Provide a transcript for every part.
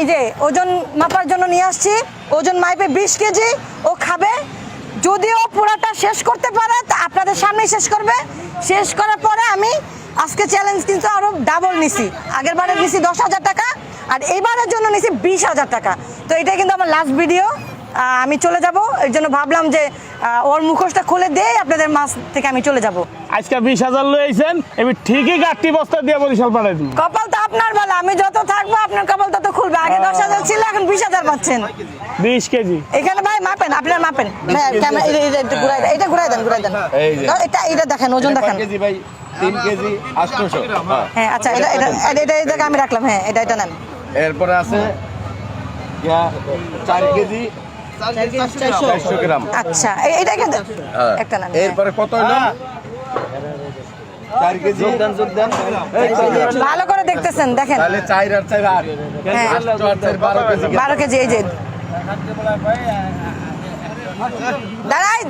এই যে ওজন মাপার জন্য নিয়ে আসছি। ওজন মাইপে বিশ কেজি ও খাবে। যদিও পুরাটা শেষ করতে পারে তা আপনাদের সামনেই শেষ করবে। শেষ করার পরে আমি আজকে চ্যালেঞ্জ কিন্তু আরও ডাবল নিছি। আগের বারে নিছি দশ হাজার টাকা আর এইবারের জন্য নিছি বিশ হাজার টাকা। তো এটাই কিন্তু আমার লাস্ট ভিডিও আমি চলে যাব। এর জন্য ভাবলাম যে ওর মুখোশটা খুলে দিয়ে আপনাদের মাছ থেকে আমি চলে যাব। আজকে বিশ হাজার লইছেন এবার ঠিকই গাঠটি বস্তা দিয়ে বরিশাল পাঠাই দিব। কপাল তো আপনার বলা আমি যত থাকব আপনার কপাল তত খুলবে। আগে দশ হাজার ছিল এখন বিশ হাজার পাচ্ছেন। বিশ কেজি। এখানে ভাই মাপেন আপনার মাপেন। ভাই, এটা- ঘুরাই দেন, এটা ঘুরাই দেন ঘুরাই দেন। এটা এটা দেখেন ওজন দেখেন। তিন কেজি আটশোশো। হ্যাঁ। হ্যাঁ আচ্ছা এটা এটা এটা- এটা আমি রাখলাম হ্যাঁ এটা এটা নেন। এরপরে আছে চার কেজি চারশো গ্রাম। আচ্ছা এটা একটা। হ্যাঁ। একটা নেন হ্যাঁ। এরপরে কত হলো? ভালো করে দেখতেছেন দেখেন। তাহলে চার আর চার আট। হ্যাঁ। আটশো আর চার বারো কেজি। বারো কেজি। এই যে। দাঁড়াই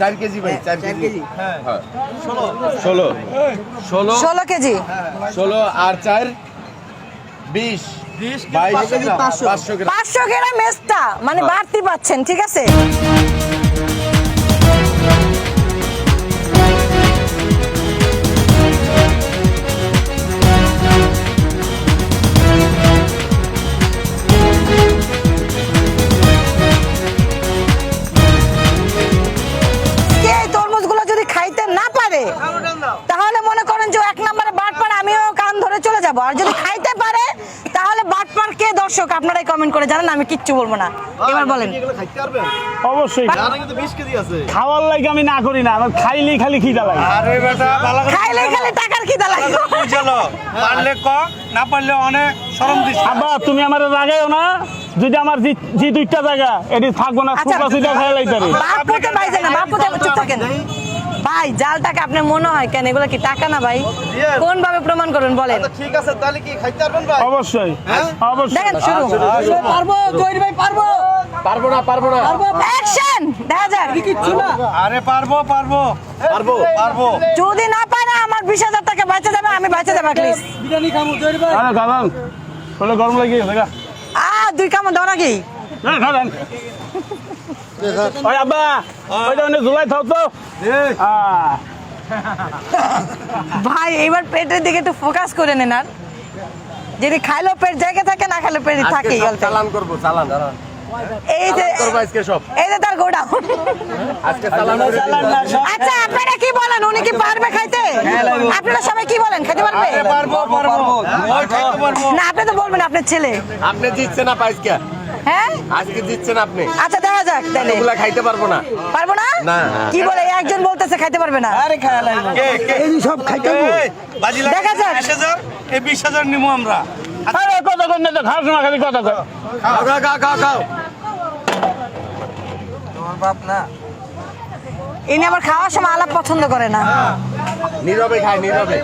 চার কেজি ভাই চার কেজি। হ্যাঁ। ষোলো। ষোলো। ষোলো। কেজি। ষোলো আর চার বিশ। বাইশ। পাঁচশো গ্রাম। পাঁচশো গ্রাম এক্সট্রা মানে হ্যাঁ। বাড়তি পাচ্ছেন ঠিক আছে? কমেন্ট করে জানান আমি কিচ্ছু বলব না। এবার বলেন। অবশ্যই। খাওয়ার লাগে আমি না করি না আমার খাইলেই খালি খিদা লাগে। খাইলে খালি টাকার খিদা লাগে। চলো পারলে কম না পারলে অনেক সরম দিস। আবার তুমি আমার রাগাইও না। যদি আমার যে- যে দুইটা জায়গা এটি থাকব না সুপা সুইটা খাই লাইতারি বাপ পাইছে না? বাপ পুতে চুপ থাকেন। ভাই জাল টাকা আপনার মনে হয় কেন? এগুলো কি টাকা না ভাই? কোন ভাবে প্রমাণ করবেন বলেন? ঠিক আছে তাহলে কি খাইতে পারবেন ভাই? অবশ্যই অবশ্যই। দেখেন শুরু পারব? জয়ীর ভাই পারব? পারব না পারব না। পারব? অ্যাকশন! দেখা যাক। আরে পারব পারব। পারব পারব। যদি না পারে আমার বিশ হাজার টাকা বাঁচে যাবে আমি বাঁচে যাব প্লিজ আরে খালাম বলে গরম লাগে দেখা। আ দুই কামো দাও নাকি? খালেন ওই আব্বা ওইটা জুলাই থাও তো। ভাই এবার পেটের দিকে একটু ফোকাস করে নেন আর। যদি খাইলো পেট জায়গা থাকে না খাইলো পেট থাকে চালান করব চালান এই যে চালান করব আজকে সব। এই যে তার গোডাউন। আজকে চালান করে দিবো। আচ্ছা আপনারা কি বলেন? উনি কি পারবে খাইতে? আপনারা সবাই কি বলেন? খেতে পারবে? আরে পারব পারব ওই খাইতে পারব। না আপনি তো বলবেন আপনার ছেলে। আপনি জিতছেন না পাইসকে হ্যাঁ? আজকে জিতছেন আপনি। আচ্ছা যাক তাহলে। এগুলা খাইতে পারব না। পারব না? না। কি বলে একজন বলতেছে খাইতে পারবে না। আরে খায়া লাগবে কে কে এই সব খাইতে বাজি লাগে দেখা যাক। 20000 এই 20000 নিমু আমরা। আরে কথা কই না খালি কথা কয় খাও খাও খাও খাও খাও। তোমার বাপ না। ইনি আমার খাওয়ার সময় আলাপ পছন্দ করে না। নীরবে খায় নীরবে।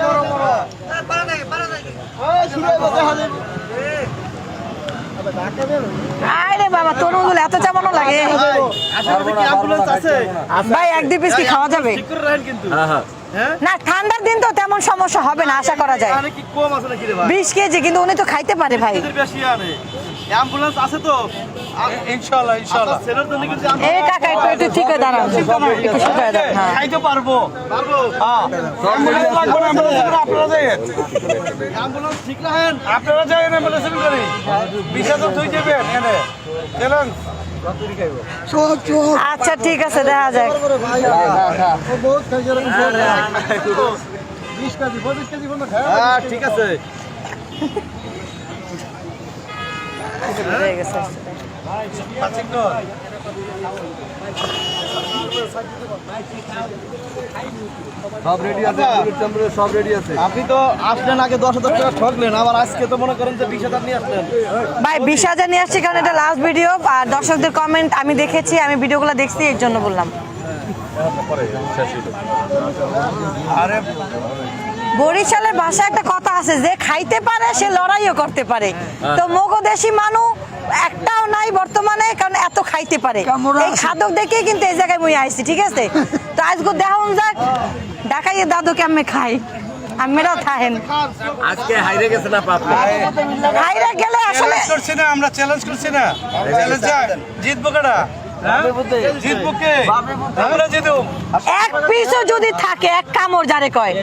আরে বাবা এত চাপানো লাগে। কি অ্যাম্বুলেন্স আছে? ভাই এক দুই পিস কি খাওয়া যাবে? হ্যাঁ হ্যাঁ। হ্যাঁ? না ঠান্ডার দিন তো তেমন সমস্যা হবে না আশা করা যায়। আরে কি কম আছে নাকি রে ভাই? বিশ কেজি কিন্তু উনি তো খাইতে পারে ভাই। বেশি আনে। অ্যাম্বুলেন্স আছে তো? ইনশাআল্লাহ ইনশাআল্লাহ। সেনার জন্য কিন্তু এই কাকা একটু একটু ঠিক হয়ে দাঁড়ান একটু ঠিক হয়ে হ্যাঁ খাইতে পারব। পারব। হ্যাঁ। অ্যাম্বুলেন্স লাগবে না আপনারা যাবেন অ্যাম্বুলেন্স ঠিক রাখেন আপনারা যাবেন অ্যাম্বুলেন্স করে বিশা তো তুই যাবেন এনে চলেন। আচ্ছা ঠিক আছে দেখা যাক। হ্যাঁ ঠিক আছে। হয়ে গেছে। সব রেডি আছে সব রেডি আছে। আপনি তো আসলেন আগে দশ হাজার টাকা ঠকলেন আবার আজকে তো মনে করেন যে বিশ হাজার নিয়ে আসলেন। ভাই বিশ হাজার নিয়ে আসছি কারণ এটা লাস্ট ভিডিও আর দর্শকদের কমেন্ট আমি দেখেছি আমি ভিডিওগুলো দেখছি এর জন্য বললাম। আরে বরিশালের ভাষায় একটা কথা আছে যে খাইতে পারে সে লড়াইও করতে পারে। তো মগো মানুষ একটাও নাই বর্তমানে কারণ এত খাইতে পারে। এই খাদক দেখে কিন্তু এই জায়গায় মুই আইছি ঠিক আছে? তো আজকে দেখুন যাক ঢাকাইয়ে দাদু কেমনে খাই। আপনারাও থাহেন। আজকে হাইরে গেছে না পাপ হাইরা গেলে আসলে করছি না আমরা চ্যালেঞ্জ করছি না। চ্যালেঞ্জ জিতবো কেডা? হ্যাঁ? এক পিসও যদি থাকে এক কামড় যারে কয়।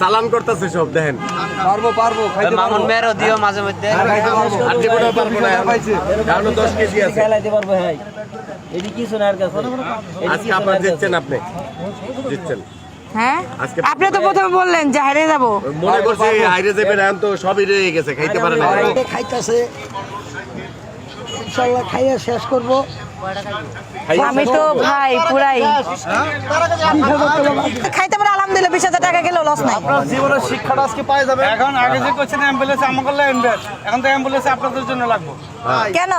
সালাম করতেছে সব দেখেন। মামুন মেয়েরও দিও মাঝে মধ্যে। আর জীবনেও পারব না কারণ দশ কেজি আছে। খেলাইতে পারব হ্যাঁ কাছে? আজকে আপনার জিতছেন আপনি? জিতছেন। হ্যাঁ? আপনি তো প্রথমে বললেন যে হারিয়ে যাব। মনে করছি হাইরে যাবেন এখন তো সবই রয়ে গেছে খাইতে পারে না খাইতেছে। ইনশাল্লাহ খাইয়ে শেষ করব। আমি তো ভাই পুরাই। খাইতে পারে আলহামদুলিল্লাহ বিশ হাজার টাকা গেলেও লস নাই। জীবনের শিক্ষাটা আজকে পাই যাবে। এখন আগে যে করছেন অ্যাম্বুলেন্স আমাকে লাগবে এখন তো অ্যাম্বুলেন্স আপনাদের জন্য লাগবে। কেন?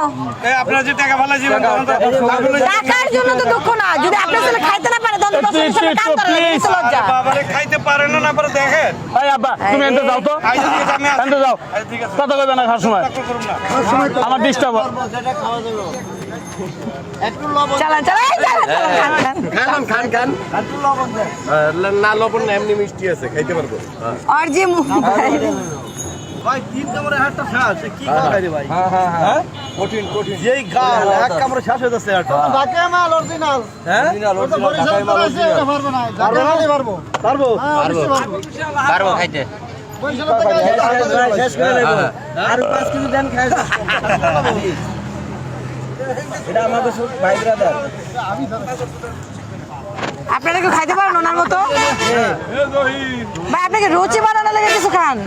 আপনারা যে টাকা ভালো জীবন। টাকার জন্য তো দুঃখ না। যদি আপনার ছেলে খাইতে না পারে তখন দশ একটু, কাম করে লজ্জা। বাবারে খাইতে পারে না না পারে দেখেন। এই আব্বা তুমি এনতে যাও তো। এনতে যাও। আচ্ছা, ঠিক আছে। কথা কইবে না খাওয়ার সময়। আমার ডিস্টার্ব চালান চালান এই চালান চালান খান খান খান। খান খান না লবণ না এমনি মিষ্টি আছে খাইতে পারব। হ্যাঁ। আর যে ভাই তিন কামড়ে হাতটা শেষ কি খাই রে ভাই? হ্যাঁ কঠিন কঠিন। যেই গাল এক কামড়ে শেষ হয়ে। যাচ্ছে হাতটা ঢাকা মাল অরিজিনাল হ্যাঁ পারব না। ঢাকা মালই পারব? পারব। পারব। খাইতে। শেষ করে আর পাঁচ কেজি দেন খাই এটা আমাদের সব ভাই ব্রাদার আপনারা কি খাইতে পারেন ওনার মতো? ভাই আপনাকে রুচি বানানো লেগে কিছু খান?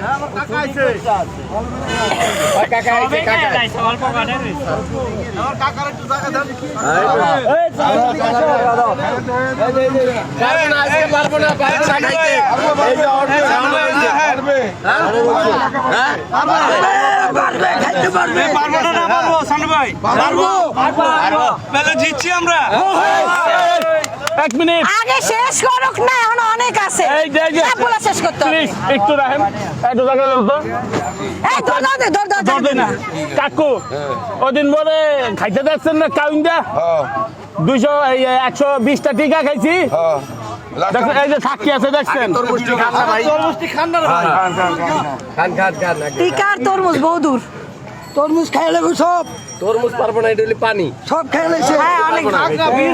পারব না পারব না পারব। না খাইতে এই যে order, হ্যাঁ পারব না না পারব সামনে ভাই। পারব। তাহলে জিতছি আমরা। এক মিনিট। আগে শেষ করুক না এখন অনেক আছে। এই যে যে। সবগুলো শেষ করতে হবে। একটু রাখেন। একটু জায়গা দেন তো। এই দৌড় দাও দে, দাও দর দেন না। কাকু ওদিন বলে খাইতে যাচ্ছেন না কাউন্ডা দুইশো এই একশো বিশটা টিকা খাইছি। দেখছেন এই যে থাকি আছে দেখছেন? তরমুজটি খান না ভাই। খান খান খান আগে। টিকার তরমুজ বহুদূর তরমুজ খাই লেবো সব। তরমুজ পারব না এটা হলে পানি। সব খাই লেছে হ্যাঁ অনেক চোদ্দ কেজি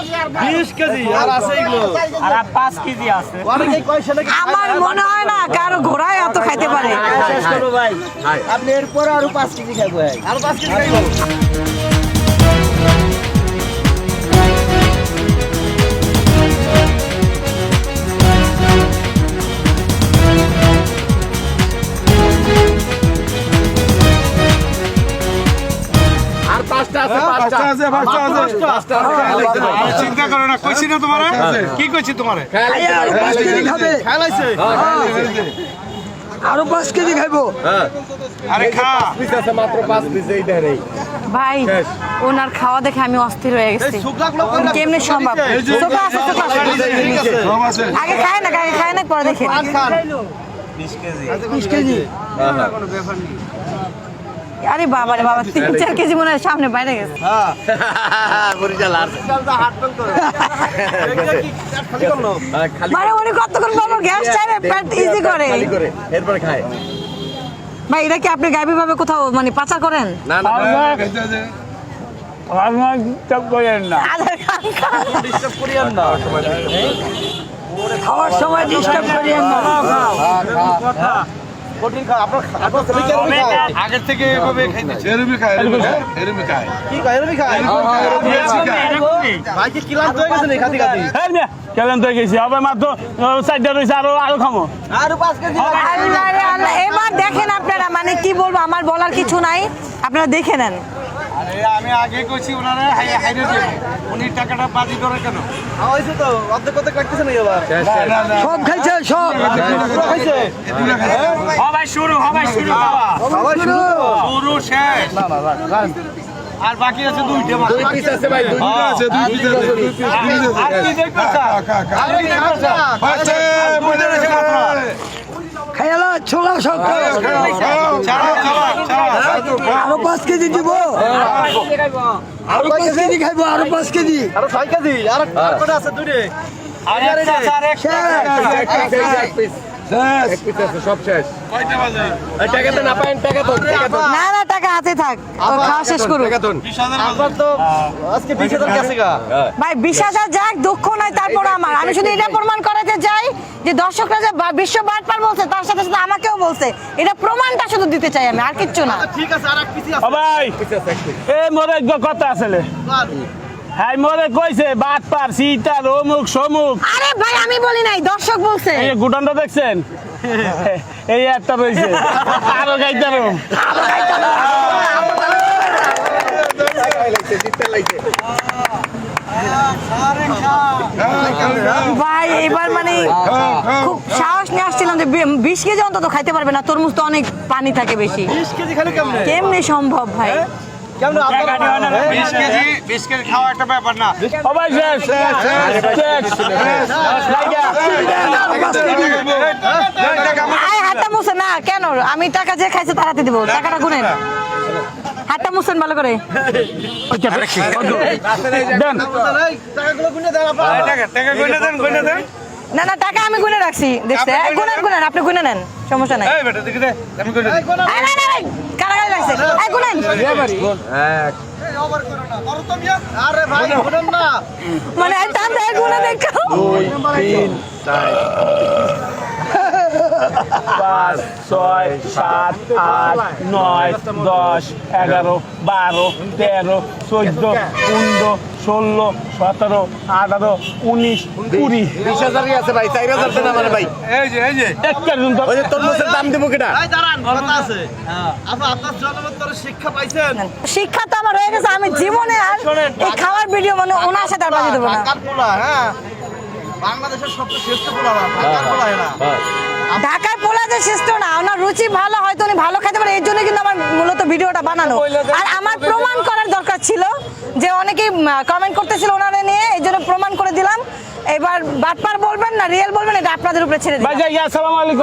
কেজি আর বিশ কেজি আর আছে এগুলো। আর পাঁচ কেজি আছে। অনেকে কয়শো নাকি আমার মনে হয় না কারও ঘোড়ায় এত খাইতে পারে। ভাই। খাই আপনি এরপরে আরও পাঁচ কেজি খাব ভাই। আর পাঁচ কেজি চিন্তা করো না কইছি না তোমারে? কি কইছি তোমারে? খেলাইছে আরও পাঁচ কেজি খাইবো। হ্যাঁ। আরে খা। মাত্র পাঁচ পিস এই দেন ভাই ওনার খাওয়া দেখে আমি অস্থির হয়ে গেছি। কেমনে সম্ভব? আগে খায় না আগে খায় না পরে দেখে। বিশ কেজি। আরে বাবা রে বাবা তিন চার কেজি মনে হয় সামনে বাইরে গেছে। হ্যাঁ, খালি মানে উনি কতক্ষণ বাবা গ্যাস পেট ইজি করে। খালি এরপরে খায়। ভাই এটা কি আপনি গাইবি ভাবে কোথাও মানে পাচার করেন? না না। খাওয়ার সময় ডিস্টার্ব করিয়েন না। আপনার আপনার এরমি খায়। আগের থেকে এভাবে খাইতেছে এরমি খায় এরমি খায় এরমি খায়। কি খায় এরমি খায়? ভাই কি ক্লান্ত হয়ে গেছে খাতি খাতি? এই মিয়া কেলেন তো গেছি। হবে মাত্র চারটা রয়েছে আরও আরও খামো। এবার দেখেন আপনারা মানে কি বলব আমার বলার কিছু নাই। আপনারা দেখে নেন। আমি আগে কইছি ওনারা হাই- হাইরে দেবে উনি টাকাটা বাজি করে কেন? হয়েছে তো। অর্ধেক অর্ধেক লাগতেছে না এবার সব খাইছে শুরু শুরু শুরু শেষ। আর বাকি আছে দুইটা মাত্র। দুই পিস আছে ভাই দুই পিস আছে দুই পিস আছে দুই পিস আর কি দেখতেছ? আর কি দেখতেছ? দুইটা আছে মাত্র। ছোলা ছাড়ো। আরও পাঁচ কেজি দিব আরও পাঁচ কেজি খাইবো আরও পাঁচ কেজি আরও ছয় কেজি আর আর কটা আছে দুটো না না টাকা হাতে থাক। খাওয়া শেষ করুক। আপনার তো আজকে বিশ হাজার গা। ভাই বিশ হাজার যাক দুঃখ তারপর আমার। আমি শুধু এটা প্রমাণ করাতে চাই যে দর্শকরা যে বিশ্ব বাটপার বলছে তার সাথে সাথে আমাকেও বলছে। এটা প্রমাণটা শুধু দিতে চাই আমি আর কিচ্ছু না। ঠিক আছে আর এক পিসি ও ভাই এ মোরে গ- কথা আসলে? হ্যাঁ মোরে কইছে বাট পার সিটার অমুক সমুক। আরে ভাই আমি বলি নাই দর্শক বলছে। এই যে গুটানটা দেখছেন? এই একটা রয়েছে। আরও গাইতারো ভাই এবার মানে খুব সাহস নিয়ে আসছিলাম যে বিশ কেজি অন্তত খাইতে পারবে না তরমুজ তো অনেক পানি থাকে বেশি। বিশ কেজি খালি কেমনে? কেমনি সম্ভব ভাই? কেমন বিশ কেজি বিশ কেজি খাওয়া একটা ব্যাপার না। হাতটা মুছে না কেন আমি টাকা যে খাইছে তার হাতে দিব টাকাটা গুনেন হাতটা মুছেন ভালো করে দেন টাকাগুলো গুনে দেন টাকা টাকা দেন গইনা দেন না না টাকা আমি গুনে রাখছি দেখছে এই গুনেন গুনেন আপনি গুনে নেন সমস্যা নাই এই বেটা দেখি দে আমি গইনা এই গুনেন। মানে এই টান দেয় দেখো পাঁচ ছয় সাত আট নয় দশ এগারো বারো তেরো চোদ্দ পনেরো ষোলো সতেরো আঠারো উনিশ কুড়ি। বিশ হাজার আছে ভাই? চার হাজার দেন আমার ভাই। এই যে এই যে। একটা জন তো- ওই যে তরমুজের দাম দেবো কেটা ভাই দাঁড়ান কথা আছে। আপনি আপনার জন্মতরে শিক্ষা পাইছেন? শিক্ষা তো আমার হয়ে গেছে আমি জীবনে আর এই খাওয়ার ভিডিও মানে ওনার সাথে আর বাজে দেবো না। হ্যাঁ বাংলাদেশের সবচেয়ে শ্রেষ্ঠ পোলা ঢাকার পোলা ঢাকার পোলা যে শ্রেষ্ঠ না ওনার রুচি ভালো হয়তো উনি ভালো খেতে পারে এর জন্য কিন্তু আমার মূলত ভিডিওটা বানানো। আর আমার প্রমাণ করার দরকার ছিল যে অনেকেই কমেন্ট করতেছিল ওনারে নিয়ে এই জন্য প্রমাণ করে দিলাম। এবার বাটপার বলবেন না রিয়েল বলবেন এটা আপনাদের উপরে ছেড়ে দিই আসসালামু আলাইকুম।